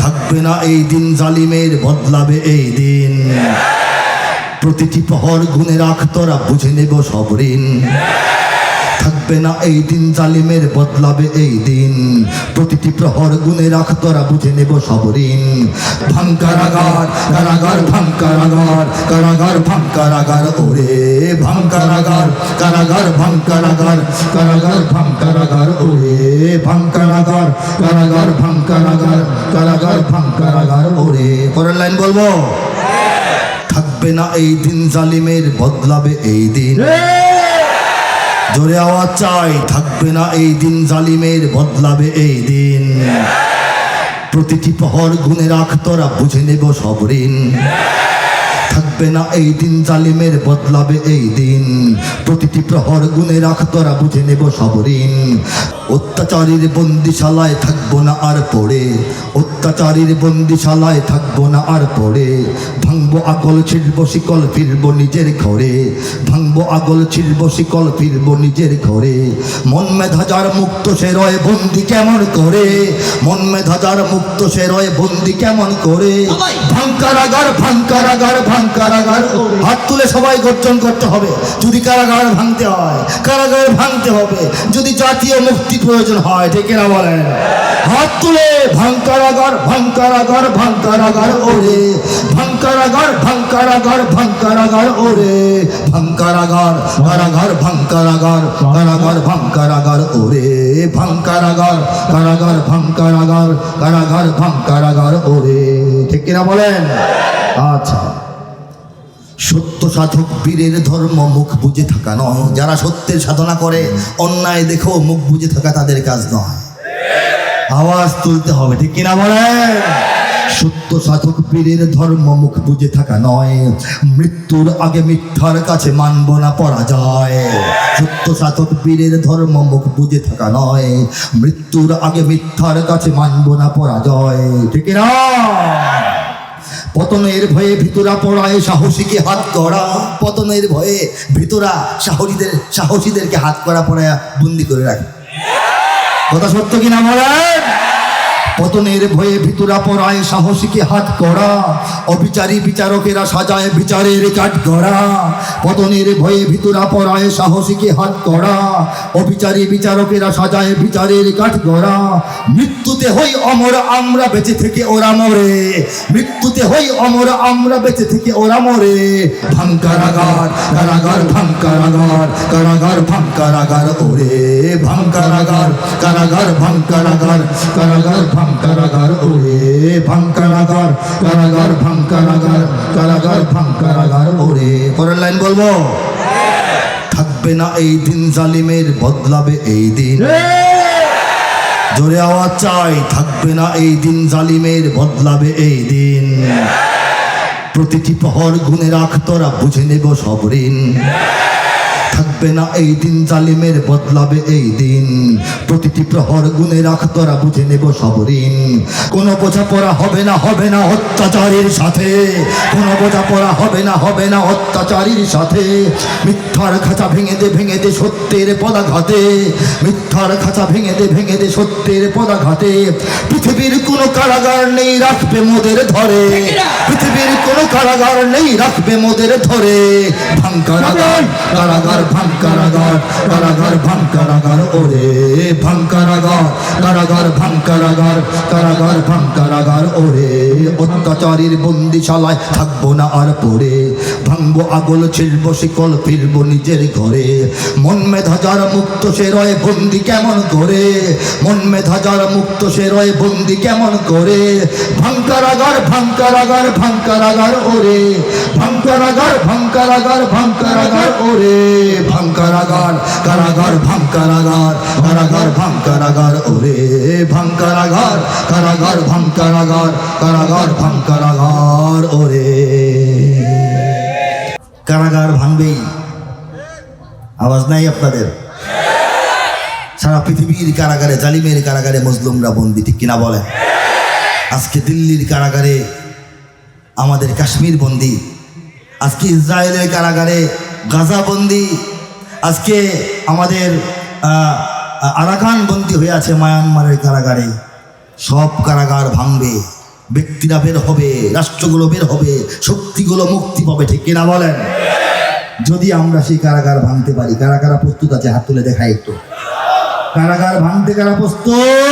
থাকবে না এই দিন জালিমের বদলাবে এই দিন। প্রতিটি প্রহর গুনে রাখ, তোরা বুঝে নেব সব ঋণ। থাকবে না এই দিন জালিমের বদলাবে এই দিন। প্রতিটি প্রহর গুণে রাখ তোরা বুঝে নেব সব ঋণ ভাঙ্কারাগার কারাগার ভাঙ্কারাগার কারাগার ভাঙ্কারাগার ওরে ভাঙ্কারাগার কারাগার ভাঙ্কারাগার কারাগার ভাঙ্কারাগার ওরে ভাঙ্কারাগার কারাগার ভাঙ্কারাগার কারাগার ভাঙ্কারাগার ওরে। পরের লাইন বলব? থাকবে না এই দিন জালিমের বদলাবে এই দিন। জোরে আওয়াজ চাই, থাকবে না এই দিন জালিমের বদলাবে এই দিন। প্রতিটি পহর গুনে রাখ, তোরা বুঝে নেব সব ঋণ। থাকবে না এই দিন জালিমের বদলাবে এই দিন। প্রতিটি প্রহর গুণে রাখ তোরা বুঝে নেব সব ঋণ অত্যাচারীর বন্দিশালায় থাকব না আর পড়ে। অত্যাচারীর বন্দিশালায় থাকব না আর পড়ে। ভাঙবো আগল ছিড়ব শিকল ফিরবো নিজের ঘরে। ভাঙবো আগল ছিড়ব শিকল ফিরবো নিজের ঘরে। মন মেধাজার মুক্ত সে রয় বন্দি কেমন করে? মন মেধাজার মুক্ত সে রয় বন্দি কেমন করে? ভাঙ্কার ভাঙ্কারাগার ভাঙ্কারাগার ভাঙ্কারাগার। হাত তুলে সবাই গর্জন করতে হবে যদি কারাগার ভাঙতে হয় কারাগার ভাঙতে হবে যদি জাতীয় মুক্তি প্রয়োজন হয় ঠিক না বলেন হাত তুলে ভাঙ্কারাগার ভাঙ্কারাগার ভাঙ্কারাগার ওরে ভাঙ্কারাগার ভাঙ্কারাগার ভাঙ্কারাগার ওরে ভাঙ্কারাগার কারাগার ভাঙ্কারাগার কারাগার ভাঙ্কারাগার ওরে ভাঙ্কারাগার কারাগার ভাঙ্কারাগার কারাগার ভাঙ্কারাগার ওরে ঠিক কিনা বলেন আচ্ছা সত্য সাধক বীরের ধর্ম মুখ বুঝে থাকা নয়। যারা সত্যের সাধনা করে, অন্যায় দেখো মুখ বুঝে থাকা তাদের কাজ নয়। আওয়াজ তুলতে হবে, ঠিক কিনা বলেন? সত্য সাধক বীরের ধর্ম মুখ বুঝে থাকা নয়। মৃত্যুর আগে মিথ্যার কাছে মানব না পরাজয় সত্য সাধক বীরের ধর্ম মুখ বুঝে থাকা নয়। মৃত্যুর আগে মিথ্যার কাছে মানব না পরাজয় ঠিক না পতনের ভয়ে ভিতরা পড়ায় সাহসীকে হাত করা। পতনের ভয়ে ভিতরা সাহসীদের সাহসীদেরকে হাত করা পড়ায় বন্দি করে রাখে। কথা সত্য কিনা বলেন পতনের ভয়ে ভিতরা পড়ায় সাহসীকে হাত করা অবিচারী বিচারকেরা সাজায় বিচারের কাঠ গড়া। পতনের ভয়ে ভিতরা পড়ায় সাহসীকে হাত করা অবিচারী বিচারকেরা সাজায় বিচারের কাঠ গড়া। মৃত্যুতে হই অমর, আমরা বেঁচে থেকে ওরা মরে। মৃত্যুতে হই অমর, আমরা বেঁচে থেকে ওরা মরে। ভাঙ্কারাগার কারাগার ভাঙ্কারাগার কারাগার ভাঙ্কারাগার ওরে ভাঙ্কারাগার কারাগার ভাঙ্কারাগার কারাগার ভাঙ্কারাগার ওরে ভাঙ্কারাগার কারাগার ভাঙ্কারাগার কারাগার ভাঙ্কারাগার ওরে। পরের লাইন বলব? থাকবে না এই দিন জালিমের বদলাবে এই দিন। জোরে আওয়াজ চাই থাকবে না এই দিন জালিমের বদলাবে এই দিন। প্রতিটি প্রহর গুণে রাখ তোরা বুঝে নেব সব ঋণ। থাকবে না এই দিন জালিমের বদলাবে এই দিন। প্রতিটি প্রহর গুণে রাখ তোরা বুঝে নেব সব ঋণ কোনো বোঝাপড়া হবে না হবে না অত্যাচারীর সাথে। কোনো বোঝাপড়া হবে না হবে না অত্যাচারীর সাথে। মিথ্যার খাঁচা ভেঙে দে ভেঙে দে সত্যের পদাঘাতে। মিথ্যার খাঁচা ভেঙে দে ভেঙে দে সত্যের পদাঘাতে। পৃথিবীর কোনো কারাগার নেই রাখবে মোদের ধরে। পৃথিবীর কোনো কারাগার নেই রাখবে মোদের ধরে। ভাঙ্কারাগার কারাগার কারাগার ভাঙ্কারাগার, ওরে ভাঙ্কারাগার, কারাগার ভাঙ্কারাগার কারাগার ভাঙ্কারাগার, ওরে অত্যাচারীর বন্দিশালায় থাকব না আর পড়ে। ভাঙবো আগল, ছিড়ব শিকল, ফিরবো নিজের ঘরে। মন মেধা যার মুক্ত সে রয় বন্দি কেমন করে? মন মেধা যার মুক্ত সে রয় বন্দি কেমন করে? ভাঙ্কারাগার ভাঙ্কারাগার ভাঙ্কারাগার, ওরে ভাঙ্কারাগার ভাঙ্কারাগার ভাঙ্কারাগার, ওরে ভাঙ্কারাগার, কারাগার ভাঙ্কারাগার কারাগার, ভাঙ্কারাগার, ওরে ভাঙ্কারাগার, কারাগার ভাঙ্কারাগার কারাগার, ভাঙ্কারাগার, ওরে। কারাগার ভাঙবেই। আওয়াজ নাই আপনাদের? সারা পৃথিবীর কারাগারে, জালিমের কারাগারে মজলুমরা বন্দি, ঠিক কিনা বলে আজকে দিল্লির কারাগারে আমাদের কাশ্মীর বন্দি আজকে ইসরায়েলের কারাগারে গাজা বন্দি আজকে আমাদের আরাকান বন্দি হয়ে আছে মায়ানমারের কারাগারে। সব কারাগার ভাঙবে, ব্যক্তিরা বের হবে, রাষ্ট্রগুলো বের হবে, শক্তিগুলো মুক্তি পাবে, ঠিক কিনা বলেন? যদি আমরা সেই কারাগার ভাঙতে পারি, কারা কারা প্রস্তুত আছে হাত তুলে দেখায় একটু। কারাগার ভাঙতে কারা প্রস্তুত?